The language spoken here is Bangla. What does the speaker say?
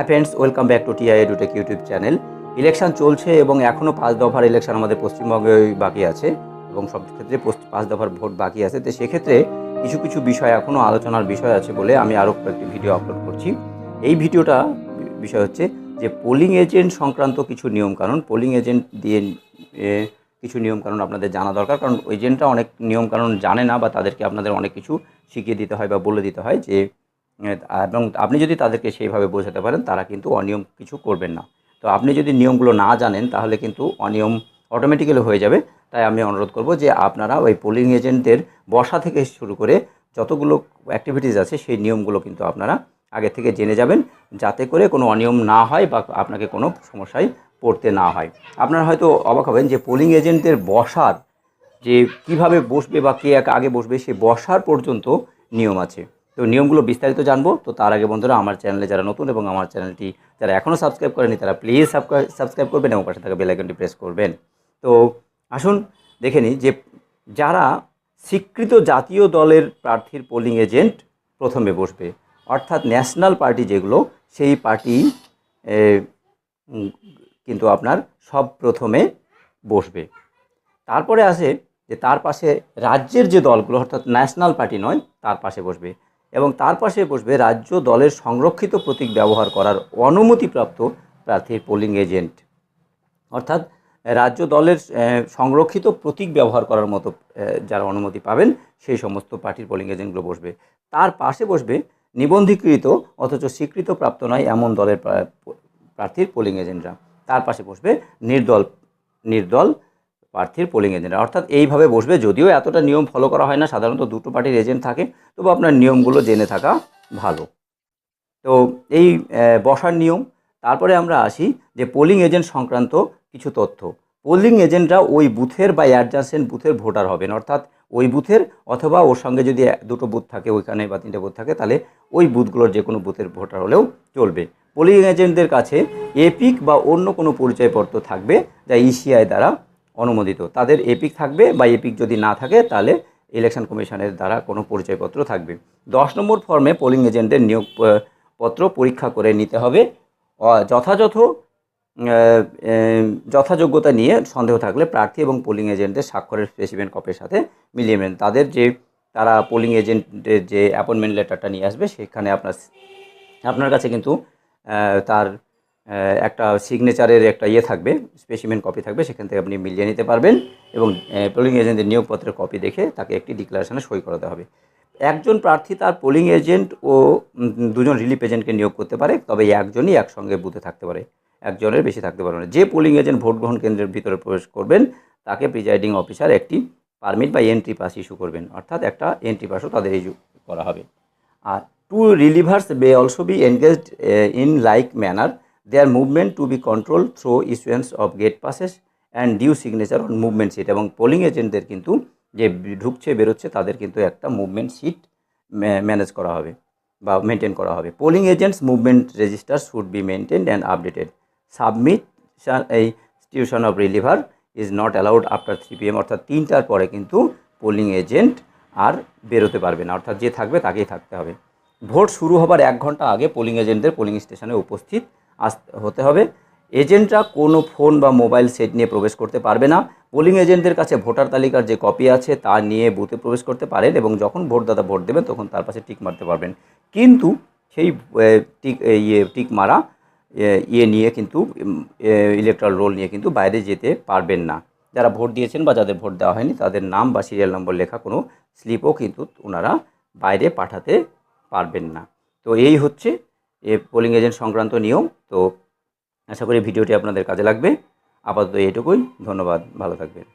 Hi friends welcome back to TI Edutech YouTube channel election চলছে এবং এখনও পাঁচ দফার ইলেকশন আমাদের পশ্চিমবঙ্গে বাকি আছে এবং সব ক্ষেত্রে পাঁচ দফার ভোট বাকি আছে। তো সেক্ষেত্রে কিছু কিছু বিষয় এখনও আলোচনার বিষয় আছে বলে আমি আরও কয়েকটি ভিডিও আপলোড করছি। এই ভিডিওটা বিষয় হচ্ছে যে পোলিং এজেন্ট সংক্রান্ত কিছু নিয়মকানুন পোলিং এজেন্ট দিয়ে কিছু নিয়মকানুন আপনাদের জানা দরকার। কারণ এজেন্টরা অনেক নিয়মকানুন জানে না বা তাদেরকে আপনাদের অনেক কিছু শিখিয়ে দিতে হয় বা বলে দিতে হয় যে এবং আপনি যদি তাদেরকে সেইভাবে বোঝাতে পারেন, তারা কিন্তু অনিয়ম কিছু করবেন না। তো আপনি যদি নিয়মগুলো না জানেন, তাহলে কিন্তু অনিয়ম অটোমেটিক্যালি হয়ে যাবে। তাই আমি অনুরোধ করব যে আপনারা ওই পোলিং এজেন্টদের বসা থেকে শুরু করে যতগুলো অ্যাক্টিভিটিস আছে, সেই নিয়মগুলো কিন্তু আপনারা আগে থেকে জেনে যাবেন, যাতে করে কোনো অনিয়ম না হয় বা আপনাকে কোনো সমস্যায় পড়তে না হয়। আপনারা হয়তো অবাক হবেন যে পোলিং এজেন্টদের বসার যে কীভাবে বসবে বা কে আগে বসবে, সে বসার পর্যন্ত নিয়ম আছে। তো নিয়মগুলো বিস্তারিত জানব। তো তার আগে বন্ধুরা, আমার চ্যানেলে যারা নতুন এবং আমার চ্যানেলটি যারা এখনও সাবস্ক্রাইব করেনি, তারা প্লিজ সাবস্ক্রাইব করবেন এবং পাশে থাকা বেল আইকনটি প্রেস করবেন। তো আসুন দেখে নিই যে যারা স্বীকৃত জাতীয় দলের প্রার্থীর পোলিং এজেন্ট প্রথমে বসবে, অর্থাৎ ন্যাশনাল পার্টি যেগুলো, সেই পার্টি কিন্তু আপনার সব প্রথমে বসবে। তারপরে আসে যে তার পাশে রাজ্যের যে দলগুলো, অর্থাৎ ন্যাশনাল পার্টি নয়, তার পাশে বসবে। এবং তার পাশে বসবে রাজ্য দলের সংরক্ষিত প্রতীক ব্যবহার করার অনুমতিপ্রাপ্ত প্রার্থীর পোলিং এজেন্ট। অর্থাৎ রাজ্য দলের সংরক্ষিত প্রতীক ব্যবহার করার মতো যারা অনুমতি পাবেন, সেই সমস্ত পার্টির পোলিং এজেন্টগুলো বসবে। তার পাশে বসবে নিবন্ধীকৃত অথচ স্বীকৃত প্রাপ্ত নয় এমন দলের প্রার্থীর পোলিং এজেন্টরা। তার পাশে বসবে নির্দল নির্দল প্রার্থীর পোলিং এজেন্ট অর্থাৎ এইভাবে বসবে, যদিও এতটা নিয়ম ফলো করা হয় না, সাধারণত দুটো পার্টির এজেন্ট থাকে, তবু আপনার নিয়মগুলো জেনে থাকা ভালো। তো এই বসার নিয়ম। তারপরে আমরা আসি যে পোলিং এজেন্ট সংক্রান্ত কিছু তথ্য। পোলিং এজেন্টরা ওই বুথের বা অ্যাডজাসেন্ট বুথের ভোটার হবেন। অর্থাৎ ওই বুথের অথবা ওর সঙ্গে যদি দুটো বুথ থাকে, ওইখানে বা তিনটে বুথ থাকে, তাহলে ওই বুথগুলোর যে কোনো বুথের ভোটার হলেও চলবে। পোলিং এজেন্টদের কাছে এপিক বা অন্য কোনো পরিচয়পত্র থাকবে যা ইসিআই দ্বারা অনুমোদিত। তাদের এপিক থাকবে বা এপিক যদি না থাকে, তাহলে ইলেকশন কমিশনের দ্বারা কোনো পরিচয়পত্র থাকবে। দশ নম্বর ফর্মে পোলিং এজেন্টের নিয়োগ পত্র পরীক্ষা করে নিতে হবে। যথাযথ যথাযোগ্যতা নিয়ে সন্দেহ থাকলে প্রার্থী এবং পোলিং এজেন্টের স্বাক্ষরের স্পেসিমেন কপির সাথে মিলিয়ে নেবেন। তাদের যে, তারা পোলিং এজেন্টের যে অ্যাপয়েন্টমেন্ট লেটারটা নিয়ে আসবে, সেখানে আপনার আপনার কাছে কিন্তু তার একটা সিগনেচারের একটা ইয়ে থাকবে স্পেসিমেন্ট কপি থাকবে, সেখান থেকে আপনি মিলিয়ে নিতে পারবেন এবং পোলিং এজেন্টের নিয়োগপত্রের কপি দেখে তাকে একটি ডিক্লারেশনে সই করাতে হবে। একজন প্রার্থী তার পোলিং এজেন্ট ও দুজন রিলিফ এজেন্টকে নিয়োগ করতে পারে, তবে একজনই একসঙ্গে বুথে থাকতে পারে, একজনের বেশি থাকতে পারবে না। যে পোলিং এজেন্ট ভোট গ্রহণ কেন্দ্রের ভিতরে প্রবেশ করবেন, তাকে প্রিজাইডিং অফিসার একটি পারমিট বা এন্ট্রি পাস ইস্যু করবেন, অর্থাৎ একটা এন্ট্রি পাসও তাদের ইস্যু করা হবে। আর to relievers be also be engaged in like manner their movement to be control through issuance of gate passes and due signature on movement sheet এবং পোলিং এজেন্টদের কিন্তু যে ঢুকছে, বেরোচ্ছে, তাদের কিন্তু একটা মুভমেন্ট সিট ম্যানেজ করা হবে বা মেনটেন করা হবে। Polling agents movement register should be maintain and updated submit এই tuition of reliever is not allowed after three PM অর্থাৎ তিনটার পরে কিন্তু পোলিং এজেন্ট আর বেরোতে পারবে না। অর্থাৎ যে থাকবে, তাকেই থাকতে হবে। ভোট শুরু হবার এক ঘণ্টা আগে পোলিং এজেন্টদের পোলিং স্টেশনে উপস্থিত আস, হতে হবে। এজেন্টরা কোনো ফোন বা মোবাইল সেট নিয়ে প্রবেশ করতে পারবে না। পোলিং এজেন্টদের কাছে ভোটার তালিকার যে কপি আছে তা নিয়ে বুথে প্রবেশ করতে পারেন এবং যখন ভোটদাতা ভোট দেবেন তখন তার পাশে টিক মারতে পারবেন। কিন্তু সেই টিক ইয়ে টিক মারা ইয়ে নিয়ে কিন্তু ইলেকট্রাল রোল নিয়ে কিন্তু বাইরে যেতে পারবেন না। যারা ভোট দিয়েছেন বা যাদের ভোট দেওয়া হয়নি তাদের নাম বা সিরিয়াল নম্বর লেখা কোনো স্লিপও কিন্তু ওনারা বাইরে পাঠাতে পারবেন না। তো এই হচ্ছে এ পোলিং এজেন্ট সংক্রান্ত নিয়ম। তো আশা করি ভিডিওটি আপনাদের কাজে লাগবে। আপাতত এটুকুই ধন্যবাদ। ভালো থাকবেন।